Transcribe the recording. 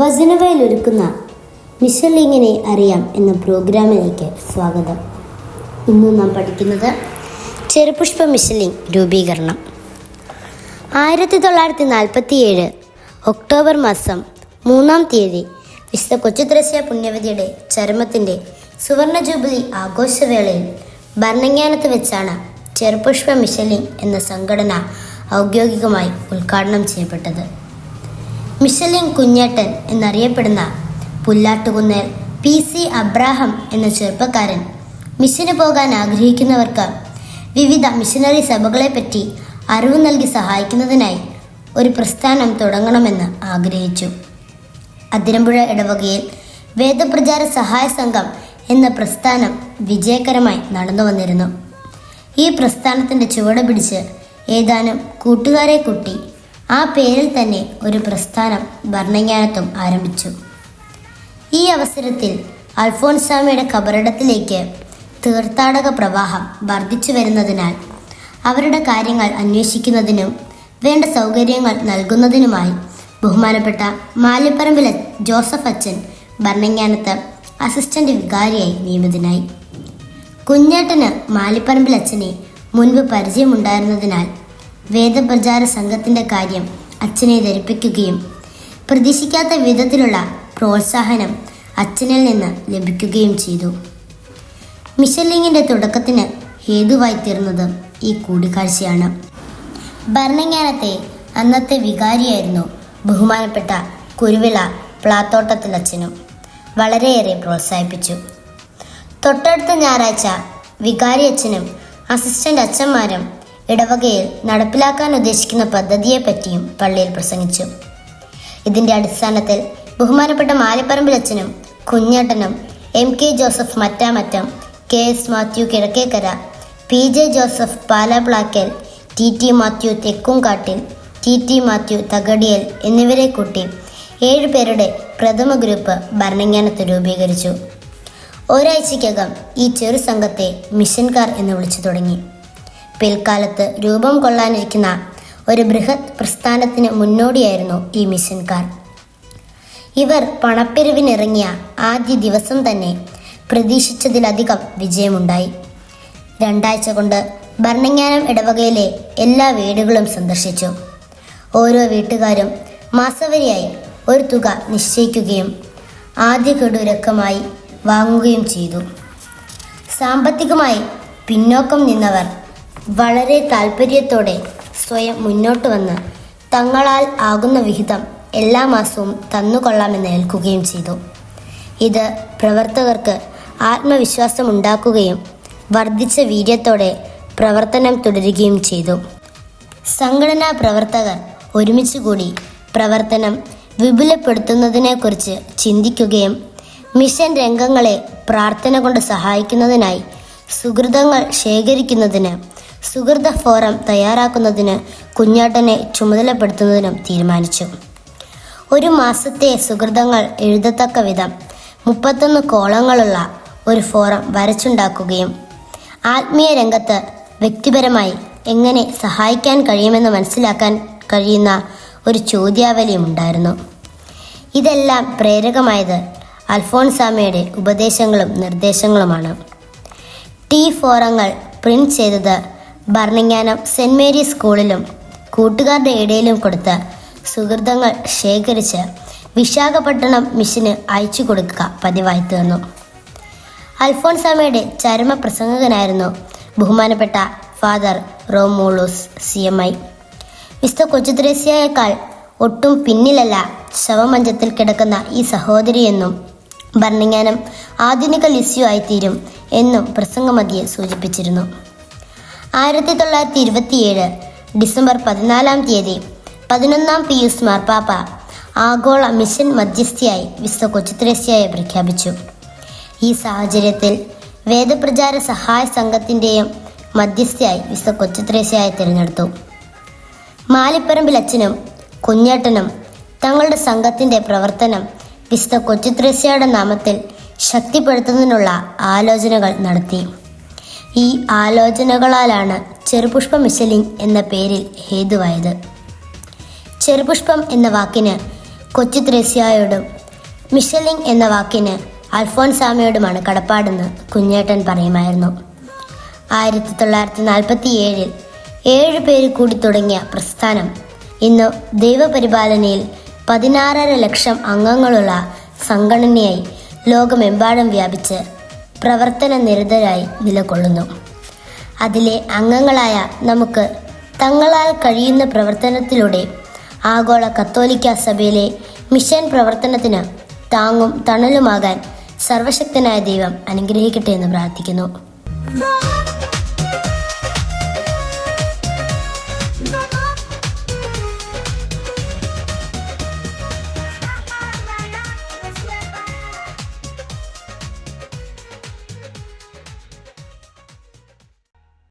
വചനവയൽ ഒരുക്കുന്ന മിഷലിങ്ങിനെ അറിയാം എന്ന പ്രോഗ്രാമിലേക്ക് സ്വാഗതം. ഇന്ന് നാം പഠിക്കുന്നത് ചെറുപുഷ്പ മിഷലിംഗ് രൂപീകരണം. ആയിരത്തി തൊള്ളായിരത്തി നാൽപ്പത്തി ഏഴ് ഒക്ടോബർ മാസം മൂന്നാം തീയതി വിശുദ്ധ കൊച്ചുദ്രശ്യ പുണ്യവതിയുടെ ചരമത്തിന്റെ സുവർണ ജൂബിലി ആഘോഷവേളയിൽ ഭരണങ്ങാനത്ത് വെച്ചാണ് ചെറുപുഷ്പ മിഷലിംഗ് എന്ന സംഘടന ഔദ്യോഗികമായി ഉദ്ഘാടനം ചെയ്യപ്പെട്ടത്. മിഷലിൻ കുഞ്ഞേട്ടൻ എന്നറിയപ്പെടുന്ന പുല്ലാട്ടുകുന്നേൽ പി സി അബ്രാഹം എന്ന ചെറുപ്പക്കാരൻ മിഷന് പോകാൻ ആഗ്രഹിക്കുന്നവർക്ക് വിവിധ മിഷനറി സഭകളെപ്പറ്റി അറിവ് നൽകി സഹായിക്കുന്നതിനായി ഒരു പ്രസ്ഥാനം തുടങ്ങണമെന്ന് ആഗ്രഹിച്ചു. അതിരമ്പുഴ ഇടവകയിൽ വേദപ്രചാര സഹായ സംഘം എന്ന പ്രസ്ഥാനം വിജയകരമായി നടന്നു വന്നിരുന്നു. ഈ പ്രസ്ഥാനത്തിന്റെ ചുവട് പിടിച്ച് ഏതാനും കൂട്ടുകാരെ കൂട്ടി ആ പേരിൽ തന്നെ ഒരു പ്രസ്ഥാനം ഭരണജ്ഞാനത്വം ആരംഭിച്ചു. ഈ അവസരത്തിൽ അൽഫോൻസാമിയുടെ കബറിടത്തിലേക്ക് തീർത്ഥാടക പ്രവാഹം വർദ്ധിച്ചു വരുന്നതിനാൽ അവരുടെ കാര്യങ്ങൾ അന്വേഷിക്കുന്നതിനും വേണ്ട സൗകര്യങ്ങൾ നൽകുന്നതിനുമായി ബഹുമാനപ്പെട്ട മാലിപ്പറമ്പിലെ ജോസഫ് അച്ഛൻ ഭരണജ്ഞാനത്ത് അസിസ്റ്റന്റ് വികാരിയായി നിയമിതനായി. കുഞ്ഞേട്ടന് മാലിപ്പറമ്പിൽ അച്ഛനെ മുൻപ് പരിചയമുണ്ടായിരുന്നതിനാൽ വേദപ്രചാര സംഘത്തിന്റെ കാര്യം അച്ഛനെ ധരിപ്പിക്കുകയും പ്രതീക്ഷിക്കാത്ത വിധത്തിലുള്ള പ്രോത്സാഹനം അച്ഛനിൽ നിന്ന് ലഭിക്കുകയും ചെയ്തു. മിഷലിങ്ങിന്റെ തുടക്കത്തിന് ഹേതുവായി തീർന്നത് ഈ കൂടിക്കാഴ്ചയാണ്. ഭരണജ്ഞാനത്തെ അന്നത്തെ വികാരിയായിരുന്നു ബഹുമാനപ്പെട്ട കുരുവിള പ്ലാത്തോട്ടത്തിലച്ഛനും വളരെയേറെ പ്രോത്സാഹിപ്പിച്ചു. തൊട്ടടുത്ത ഞായറാഴ്ച വികാരി അച്ഛനും അസിസ്റ്റന്റ് അച്ഛന്മാരും ഇടവകയിൽ നടപ്പിലാക്കാൻ ഉദ്ദേശിക്കുന്ന പദ്ധതിയെപ്പറ്റിയും പള്ളിയിൽ പ്രസംഗിച്ചു. ഇതിന്റെ അടിസ്ഥാനത്തിൽ ബഹുമാനപ്പെട്ട മാലിപ്പറമ്പിൽ അച്ഛനും കുഞ്ഞേട്ടനും M K Joseph Mattamattam K S Mathew Kizhakkekara P J Joseph Palaplackal T T Mathew Thekkumkattil T T Mathew Thakadiyal എന്നിവരെ കൂട്ടി ഏഴ് പേരുടെ പ്രഥമ ഗ്രൂപ്പ് ഭരണങ്ങാനത്ത് രൂപീകരിച്ചു. ഒരാഴ്ചയ്ക്കകം ഈ ചെറു സംഘത്തെ മിഷൻകാർ എന്ന് വിളിച്ചു തുടങ്ങി. പിൽക്കാലത്ത് രൂപം കൊള്ളാനിരിക്കുന്ന ഒരു ബൃഹത് പ്രസ്ഥാനത്തിന് മുന്നോടിയായിരുന്നു ഈ മിഷൻകാർ. ഇവർ പണപ്പിരിവിനിറങ്ങിയ ആദ്യ ദിവസം തന്നെ പ്രതീക്ഷിച്ചതിലധികം വിജയമുണ്ടായി. രണ്ടാഴ്ച കൊണ്ട് ഭരണജ്ഞാനം ഇടവകയിലെ എല്ലാ വീടുകളും സന്ദർശിച്ചു. ഓരോ വീട്ടുകാരും മാസവരിയായി ഒരു തുക നിശ്ചയിക്കുകയും ആദ്യ കെടുരക്കമായി വാങ്ങുകയും ചെയ്തു. സാമ്പത്തികമായി പിന്നോക്കം നിന്നവർ വളരെ താല്പര്യത്തോടെ സ്വയം മുന്നോട്ട് വന്ന് തങ്ങളാൽ ആകുന്ന വിഹിതം എല്ലാ മാസവും തന്നുകൊള്ളാമെന്ന് ഏൽക്കുകയും ചെയ്തു. ഇത് പ്രവർത്തകർക്ക് ആത്മവിശ്വാസം ഉണ്ടാക്കുകയും വർദ്ധിച്ച വീര്യത്തോടെ പ്രവർത്തനം തുടരുകയും ചെയ്തു. സംഘടനാ പ്രവർത്തകർ ഒരുമിച്ച് കൂടി പ്രവർത്തനം വിപുലപ്പെടുത്തുന്നതിനെക്കുറിച്ച് ചിന്തിക്കുകയും മിഷൻ രംഗങ്ങളെ പ്രാർത്ഥന കൊണ്ട് സഹായിക്കുന്നതിനായി സുഹൃതങ്ങൾ ശേഖരിക്കുന്നതിന് സുഹൃത ഫോറം തയ്യാറാക്കുന്നതിന് കുഞ്ഞാട്ടനെ ചുമതലപ്പെടുത്തുന്നതിനും തീരുമാനിച്ചു. ഒരു മാസത്തെ സുഹൃതങ്ങൾ എഴുതത്തക്ക വിധം മുപ്പത്തൊന്ന് കോളങ്ങളുള്ള ഒരു ഫോറം വരച്ചുണ്ടാക്കുകയും ആത്മീയ രംഗത്ത് വ്യക്തിപരമായി എങ്ങനെ സഹായിക്കാൻ കഴിയുമെന്ന് മനസ്സിലാക്കാൻ കഴിയുന്ന ഒരു ചോദ്യാവലിയും ഉണ്ടായിരുന്നു. ഇതെല്ലാം പ്രേരകമായത് അൽഫോൺസാമയുടെ ഉപദേശങ്ങളും നിർദ്ദേശങ്ങളുമാണ്. ടി ഫോറങ്ങൾ പ്രിന്റ് ചെയ്തത് ഭരണജ്ഞാനം സെന്റ് മേരീസ് സ്കൂളിലും കൂട്ടുകാരുടെ ഇടയിലും കൊടുത്ത് സുഹൃതങ്ങൾ ശേഖരിച്ച് വിശാഖപട്ടണം മിഷന് അയച്ചു കൊടുക്കുക പതിവായി തീർന്നു. അൽഫോൺസാമയുടെ ചരമ പ്രസംഗകനായിരുന്നു ബഹുമാനപ്പെട്ട father Romulus C M I. Mister കൊച്ചുത്രേസ്യയേക്കാൾ ഒട്ടും പിന്നിലല്ല ശവമഞ്ചത്തിൽ കിടക്കുന്ന ഈ സഹോദരിയെന്നും ഭരണിങ്ങാനം ആധുനിക ലിസ്യു ആയിത്തീരും എന്നും പ്രസംഗമതിയെ സൂചിപ്പിച്ചിരുന്നു. ആയിരത്തി തൊള്ളായിരത്തി ഇരുപത്തിയേഴ് ഡിസംബർ പതിനാലാം തീയതി പതിനൊന്നാം പിയൂസ് മാർപ്പാപ്പ ആഗോള മിഷൻ മധ്യസ്ഥയായി വിശ്വ കൊച്ചുത്രേശ്യയെ പ്രഖ്യാപിച്ചു. ഈ സാഹചര്യത്തിൽ വേദപ്രചാര സഹായ സംഘത്തിന്റെയും മധ്യസ്ഥയായി വിശ്വ കൊച്ചുത്രേശ്യയെ തിരഞ്ഞെടുത്തു. മാലിപ്പറമ്പിൽ അച്ഛനും കുഞ്ഞേട്ടനും തങ്ങളുടെ സംഘത്തിന്റെ പ്രവർത്തനം വിസ്ത കൊച്ചുത്രേസ്യയുടെ നാമത്തിൽ ശക്തിപ്പെടുത്തുന്നതിനുള്ള ആലോചനകൾ നടത്തി. ഈ ആലോചനകളാലാണ് ചെറുപുഷ്പ മിശലിൻ എന്ന പേരിൽ ഹേതുവായത്. ചെറുപുഷ്പം എന്ന വാക്കിന് കൊച്ചു ത്രേസ്യായോടും മിഷലിംഗ് എന്ന വാക്കിന് അൽഫോൻസാമയോടുമാണ് കടപ്പാടെന്ന് കുഞ്ഞേട്ടൻ പറയുമായിരുന്നു. ആയിരത്തി തൊള്ളായിരത്തി നാൽപ്പത്തി ഏഴിൽ ഏഴ് പേര് കൂടി തുടങ്ങിയ പ്രസ്ഥാനം ഇന്ന് ദൈവപരിപാലനയിൽ പതിനാറര ലക്ഷം അംഗങ്ങളുള്ള സംഘടനയായി ലോകമെമ്പാടും വ്യാപിച്ച് പ്രവർത്തന നിരതരായി നിലകൊള്ളുന്നു. അതിലെ അംഗങ്ങളായ നമുക്ക് തങ്ങളാൽ കഴിയുന്ന പ്രവർത്തനത്തിലൂടെ ആഗോള കത്തോലിക്ക സഭയിലെ മിഷൻ പ്രവർത്തനത്തിന് താങ്ങും തണലുമാകാൻ സർവശക്തനായ ദൈവം അനുഗ്രഹിക്കട്ടെ എന്ന് പ്രാർത്ഥിക്കുന്നു.